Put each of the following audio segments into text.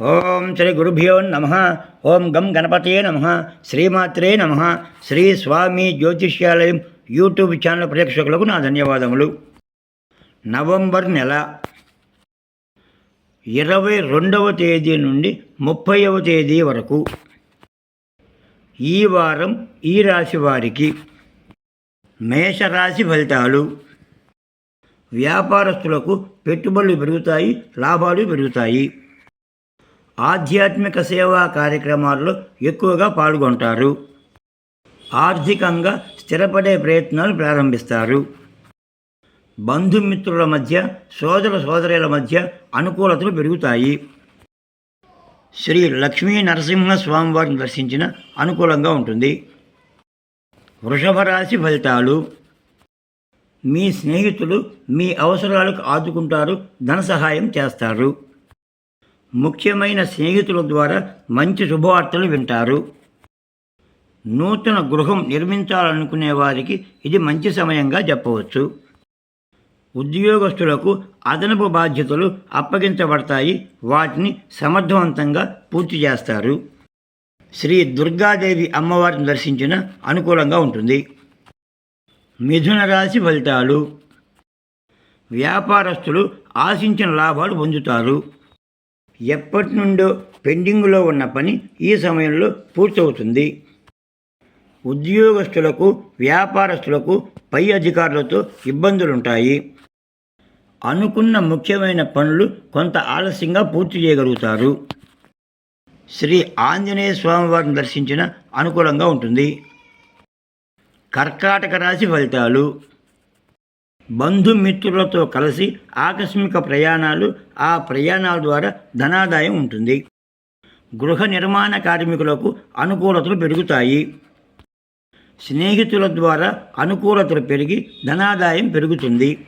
ఓం శ్రీ గురుభ్యో నమ. ఓం గం గణపతయే నమ. శ్రీమాత్రే నమ. శ్రీ స్వామి జ్యోతిష్యాలయం యూట్యూబ్ ఛానల్ ప్రేక్షకులకు నా ధన్యవాదములు. నవంబర్ నెల ఇరవై రెండవ తేదీ నుండి ముప్పైవ తేదీ వరకు ఈ వారం ఈ రాశి వారికి మేషరాశి ఫలితాలు వ్యాపారస్తులకు పెట్టుబడులు పెరుగుతాయి లాభాలు పెరుగుతాయి. ఆధ్యాత్మిక సేవా కార్యక్రమాల్లో ఎక్కువగా పాల్గొంటారు. ఆర్థికంగా స్థిరపడే ప్రయత్నాలు ప్రారంభిస్తారు. బంధుమిత్రుల మధ్య సోదర సోదరుల మధ్య అనుకూలతలు పెరుగుతాయి. శ్రీ లక్ష్మీ నరసింహ స్వామివారిని దర్శించిన అనుకూలంగా ఉంటుంది. వృషభ రాశి ఫలితాలు. మీ స్నేహితులు మీ అవసరాలకు ఆదుకుంటారు ధన సహాయం చేస్తారు. ముఖ్యమైన స్నేహితుల ద్వారా మంచి శుభవార్తలు వింటారు. నూతన గృహం నిర్మించాలనుకునే వారికి ఇది మంచి సమయంగా చెప్పవచ్చు. ఉద్యోగస్తులకు అదనపు బాధ్యతలు అప్పగించబడతాయి. వాటిని సమర్థవంతంగా పూర్తి చేస్తారు. శ్రీ దుర్గాదేవి అమ్మవారిని దర్శించిన అనుకూలంగా ఉంటుంది. మిథున రాశి ఫలితాలు. వ్యాపారస్తులు ఆశించిన లాభాలు పొందుతారు. ఎప్పటి నుండో పెండింగ్లో ఉన్న పని ఈ సమయంలో పూర్తవుతుంది. ఉద్యోగస్తులకు వ్యాపారస్తులకు పై అధికారులతో ఇబ్బందులుంటాయి. అనుకున్న ముఖ్యమైన పనులు కొంత ఆలస్యంగా పూర్తి చేయగలుగుతారు. శ్రీ ఆంజనేయ స్వామివారిని దర్శించిన అనుకూలంగా ఉంటుంది. కర్కాటక రాశి ఫలితాలు. బంధుమిత్రులతో కలిసి ఆకస్మిక ప్రయాణాలు ఆ ప్రయాణాల ద్వారా ధనాదాయం ఉంటుంది. గృహ నిర్మాణ కార్మికులకు అనుకూలతలు పెరుగుతాయి. స్నేహితుల ద్వారా అనుకూలతలు పెరిగి ధనాదాయం పెరుగుతుంది.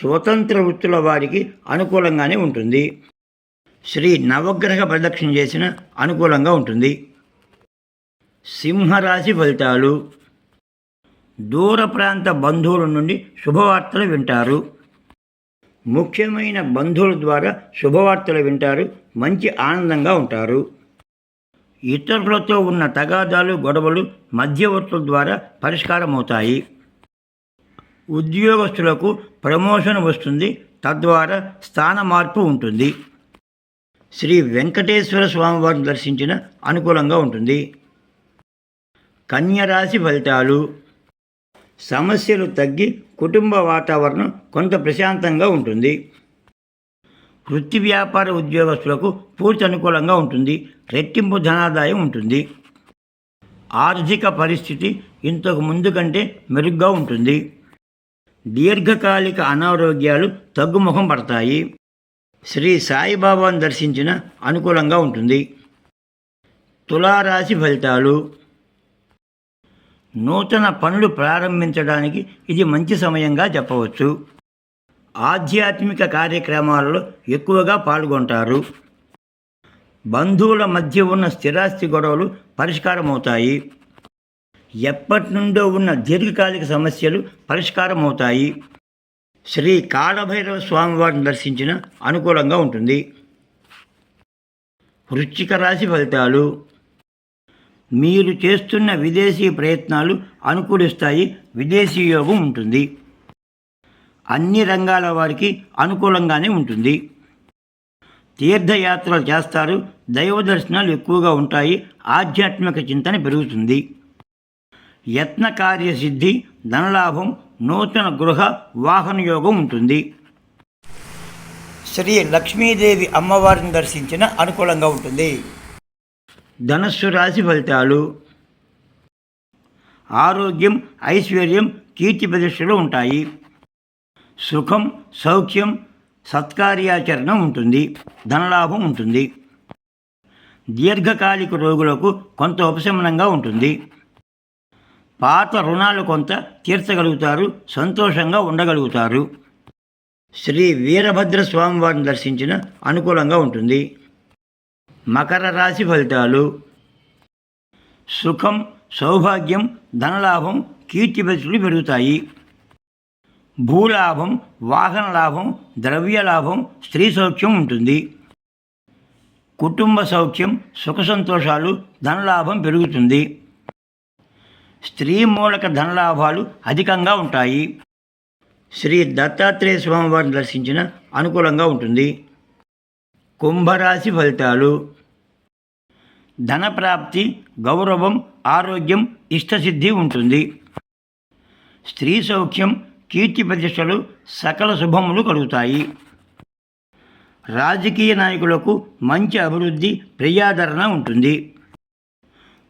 స్వతంత్ర వృత్తుల వారికి అనుకూలంగానే ఉంటుంది. శ్రీ నవగ్రహ ప్రదక్షిణ చేసిన అనుకూలంగా ఉంటుంది. సింహరాశి ఫలితాలు. దూర ప్రాంత బంధువుల నుండి శుభవార్తలు వింటారు. ముఖ్యమైన బంధువుల ద్వారా శుభవార్తలు వింటారు. మంచి ఆనందంగా ఉంటారు. ఇతరులతో ఉన్న తగాదాలు గొడవలు మధ్యవర్తుల ద్వారా పరిష్కారమవుతాయి. ఉద్యోగస్తులకు ప్రమోషన్ వస్తుంది. తద్వారా స్థాన మార్పు ఉంటుంది. శ్రీ వెంకటేశ్వర స్వామివారిని దర్శించిన అనుకూలంగా ఉంటుంది. కన్యరాశి ఫలితాలు. సమస్యలు తగ్గి కుటుంబ వాతావరణం కొంత ప్రశాంతంగా ఉంటుంది. వృత్తి వ్యాపార ఉద్యోగస్తులకు పూర్తి అనుకూలంగా ఉంటుంది. రెట్టింపు ధనాదాయం ఉంటుంది. ఆర్థిక పరిస్థితి ఇంతకు ముందు కంటే మెరుగ్గా ఉంటుంది. దీర్ఘకాలిక అనారోగ్యాలు తగ్గుముఖం పడతాయి. శ్రీ సాయిబాబాను దర్శించిన అనుకూలంగా ఉంటుంది. తులారాశి ఫలితాలు. నూతన పనులు ప్రారంభించడానికి ఇది మంచి సమయంగా చెప్పవచ్చు. ఆధ్యాత్మిక కార్యక్రమాలలో ఎక్కువగా పాల్గొంటారు. బంధువుల మధ్య ఉన్న స్థిరాస్తి గొడవలు పరిష్కారమవుతాయి. ఎప్పటి నుండో ఉన్న దీర్ఘకాలిక సమస్యలు పరిష్కారమవుతాయి. శ్రీ కాళభైరవ స్వామివారిని దర్శించిన అనుకూలంగా ఉంటుంది. వృశ్చిక రాశి ఫలితాలు. మీరు చేస్తున్న విదేశీ ప్రయత్నాలు అనుకూలిస్తాయి విదేశీ యోగం ఉంటుంది. అన్ని రంగాల వారికి అనుకూలంగానే ఉంటుంది. తీర్థయాత్రలు చేస్తారు దైవ దర్శనాలు ఎక్కువగా ఉంటాయి ఆధ్యాత్మిక చింతన పెరుగుతుంది. యత్న కార్యసిద్ధి ధనలాభం నూతన గృహ వాహన యోగం ఉంటుంది. శ్రీ లక్ష్మీదేవి అమ్మవారిని దర్శించిన అనుకూలంగా ఉంటుంది. ధనస్సు రాశి ఫలితాలు. ఆరోగ్యం ఐశ్వర్యం కీర్తి ప్రతిష్టలు ఉంటాయి. సుఖం సౌఖ్యం సత్కార్యాచరణ ఉంటుంది. ధనలాభం ఉంటుంది. దీర్ఘకాలిక రోగులకు కొంత ఉపశమనంగా ఉంటుంది. పాత రుణాలు కొంత తీర్చగలుగుతారు సంతోషంగా ఉండగలుగుతారు. శ్రీ వీరభద్ర స్వామివారిని దర్శించిన అనుకూలంగా ఉంటుంది. మకర రాశి ఫలితాలు. సుఖం సౌభాగ్యం ధనలాభం కీర్తిపతులు పెరుగుతాయి. భూలాభం వాహన లాభం ద్రవ్య లాభం స్త్రీ సౌఖ్యం ఉంటుంది. కుటుంబ సౌఖ్యం సుఖ సంతోషాలు ధనలాభం పెరుగుతుంది. స్త్రీ మూలక ధనలాభాలు అధికంగా ఉంటాయి. శ్రీ దత్తాత్రేయ స్వామి వారిని దర్శించిన అనుకూలంగా ఉంటుంది. కుంభరాశి ఫలితాలు. ధనప్రాప్తి గౌరవం ఆరోగ్యం ఇష్టసిద్ధి ఉంటుంది. స్త్రీ సౌఖ్యం కీర్తి ప్రతిష్టలు సకల శుభములు కలుగుతాయి. రాజకీయ నాయకులకు మంచి అభివృద్ధి ప్రియాదరణ ఉంటుంది.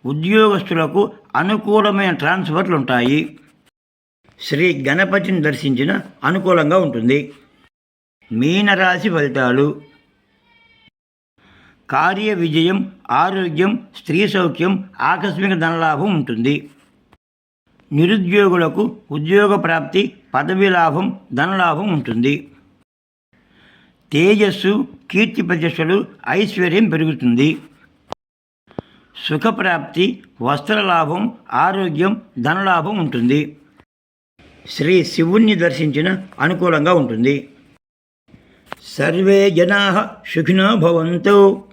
ఉద్యోగస్తులకు అనుకూలమైన ట్రాన్స్ఫర్లు ఉంటాయి. శ్రీ గణపతిని దర్శించిన అనుకూలంగా ఉంటుంది. మీనరాశి ఫలితాలు. కార్య విజయం ఆరోగ్యం స్త్రీ సౌఖ్యం ఆకస్మిక ధనలాభం ఉంటుంది. నిరుద్యోగులకు ఉద్యోగ ప్రాప్తి పదవి లాభం ధనలాభం ఉంటుంది. తేజస్సు కీర్తి ప్రతిష్టలు ఐశ్వర్యం పెరుగుతుంది. సుఖప్రాప్తి వస్త్రలాభం ఆరోగ్యం ధనలాభం ఉంటుంది. శ్రీ శివుణ్ణి దర్శించిన అనుకూలంగా ఉంటుంది. సర్వే జనా సుఖినో భవంతు.